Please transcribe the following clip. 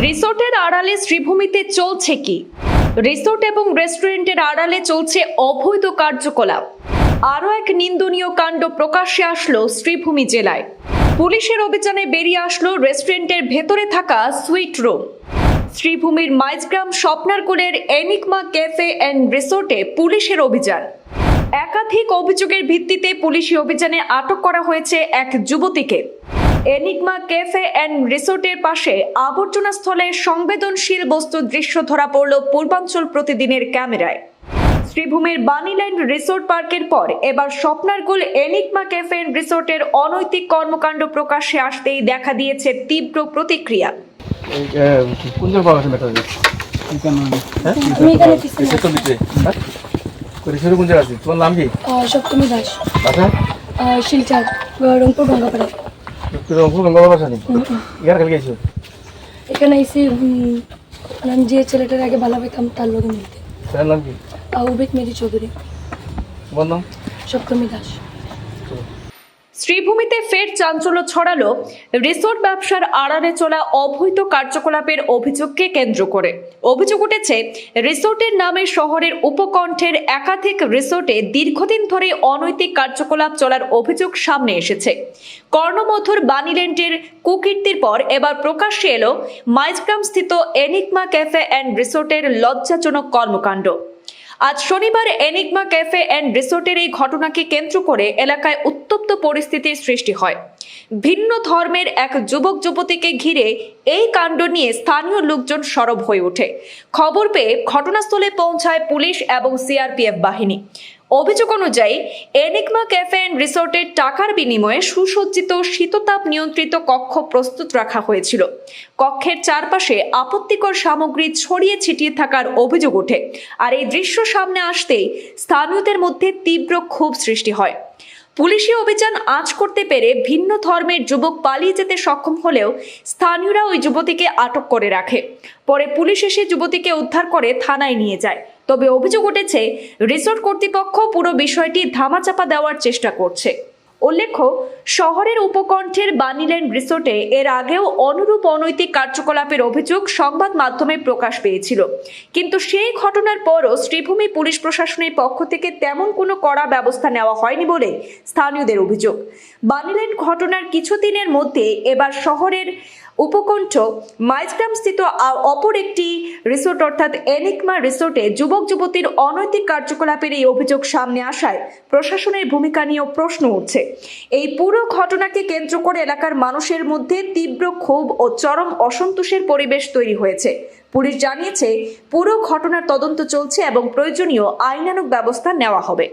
রিসোর্টের আড়ালে শ্রীভূমিতে চলছে কি? রিসোর্ট এবং রেস্টুরেন্টের আড়ালে চলছে অবৈধ কার্যকলাপ। আরও এক নিন্দনীয় কাণ্ড প্রকাশ্যে আসলো শ্রীভূমি জেলায়। পুলিশের অভিযানে বেরিয়ে আসলো রেস্টুরেন্টের ভেতরে থাকা সুইট রুম। শ্রীভূমির মাইজগ্রাম স্বপ্নারকুলের এনিকমা ক্যাফে অ্যান্ড রিসোর্টে পুলিশের অভিযান। একাধিক অভিযোগের ভিত্তিতে পুলিশি অভিযানে আটক করা হয়েছে এক যুবতীকে। এনিগমা ক্যাফে অ্যান্ড রিসোর্টের পাশে আবর্জনা স্থলে সংবেদনশীল বস্তুর দৃশ্য ধরা পড়ল পূর্বাঞ্চল প্রতিদিনের ক্যামেরায়। শ্রীভূমির বানিল্যান্ড রিসোর্ট পার্কের পর এবার স্বপ্নারগুল এনিগমা ক্যাফে অ্যান্ড রিসোর্টের অনৈতিক কর্মকাণ্ড প্রকাশ্যে আসতেই দেখা দিয়েছে তীব্র প্রতিক্রিয়া। হ্যাঁ? হ্যাঁ? তোমার নাম কি? সপ্তমী দাস। শিলচর রংপুর গঙ্গাপাড়া এখানে এসে আমি যে ছেলেটার আগে ভালো পেতাম তার লোকে মিলতে। তার নাম কি? উবেদ মেরি চৌধুরী। তোমার সপ্তমী দাস। শ্রীভূমিতে ফের চাঞ্চল্য ছড়ালো রিসোর্ট ব্যবসার আড়ালে চলা অবৈধ কার্যকলাপের অভিযোগকে কেন্দ্র করে। অভিযোগ উঠেছে, রিসোর্টের নামে শহরের উপকণ্ঠের একাধিক রিসোর্টে দীর্ঘদিন ধরে অনৈতিক কার্যকলাপ চলার অভিযোগ সামনে এসেছে। কর্ণমধুর বানিল্যান্ডের কুকীর্তির পর এবার প্রকাশ্যে এলো মাইজগ্রাম স্থিত এনিকমা ক্যাফে অ্যান্ড রিসোর্টের লজ্জাজনক কর্মকাণ্ড। আজ শনিবার এনিকমা ক্যাফে অ্যান্ড রিসোর্টের এই ঘটনাকে কেন্দ্র করে এলাকায় উত্তপ্ত পরিস্থিতির সৃষ্টি হয়। ভিন্ন ধর্মের এক যুবক যুবতীকে ঘিরে এই কাণ্ড নিয়ে স্থানীয় লোকজন সরব হয়ে ওঠে। খবর পেয়ে ঘটনাস্থলে পৌঁছায় পুলিশ এবং সিআরপিএফ বাহিনী। অভিযোগ অনুযায়ী এনিগমা ক্যাফে অ্যান্ড রিসোর্টের টাকার বিনিময়ে সুসজ্জিত শীততাপ নিয়ন্ত্রিত কক্ষ প্রস্তুত রাখা হয়েছিল। কক্ষের চারপাশে আপত্তিকর সামগ্রী ছড়িয়ে ছিটিয়ে থাকার অভিযোগ ওঠে। আর এই দৃশ্য সামনে আসতেই স্থানীয়দের মধ্যে তীব্র ক্ষোভ সৃষ্টি হয়। পুলিশি অভিযান আঁচ করতে পেরে ভিন্ন ধর্মের যুবক পালিয়ে যেতে সক্ষম হলেও স্থানীয়রা ওই যুবতীকে আটক করে রাখে। পরে পুলিশ এসে যুবতীকে উদ্ধার করে থানায় নিয়ে যায়। তবে অভিযোগ উঠেছে, রিসোর্ট কর্তৃপক্ষ পুরো বিষয়টি ধামাচাপা দেওয়ার চেষ্টা করছে। উল্লেখ্য, শহরের উপকণ্ঠের বানিল্যান্ড রিসোর্টে এর আগেও অনুরূপ অনৈতিক কার্যকলাপের অভিযোগ সংবাদ মাধ্যমে প্রকাশ পেয়েছিল। কিন্তু সেই ঘটনার পরও শ্রীভূমি পুলিশ প্রশাসনের পক্ষ থেকে তেমন কোনো কড়া ব্যবস্থা নেওয়া হয়নি বলে স্থানীয়দের অভিযোগ। বানিল্যান্ড ঘটনার কিছুদিনের মধ্যে এবার শহরের উপকণ্ঠ মাইজগ্রাম স্থিত অপর একটি রিসোর্ট অর্থাৎ এনিকমা রিসোর্টে যুবক যুবতীর অনৈতিক কার্যকলাপের এই অভিযোগ সামনে আসায় প্রশাসনের ভূমিকা নিয়েও প্রশ্ন উঠছে। এই পুরো ঘটনাকে কেন্দ্র করে এলাকার মানুষের মধ্যে তীব্র ক্ষোভ ও চরম অসন্তোষের পরিবেশ তৈরি হয়েছে। পুলিশ জানিয়েছে, পুরো ঘটনার তদন্ত চলছে এবং প্রয়োজনীয় আইনানুগ ব্যবস্থা নেওয়া হবে।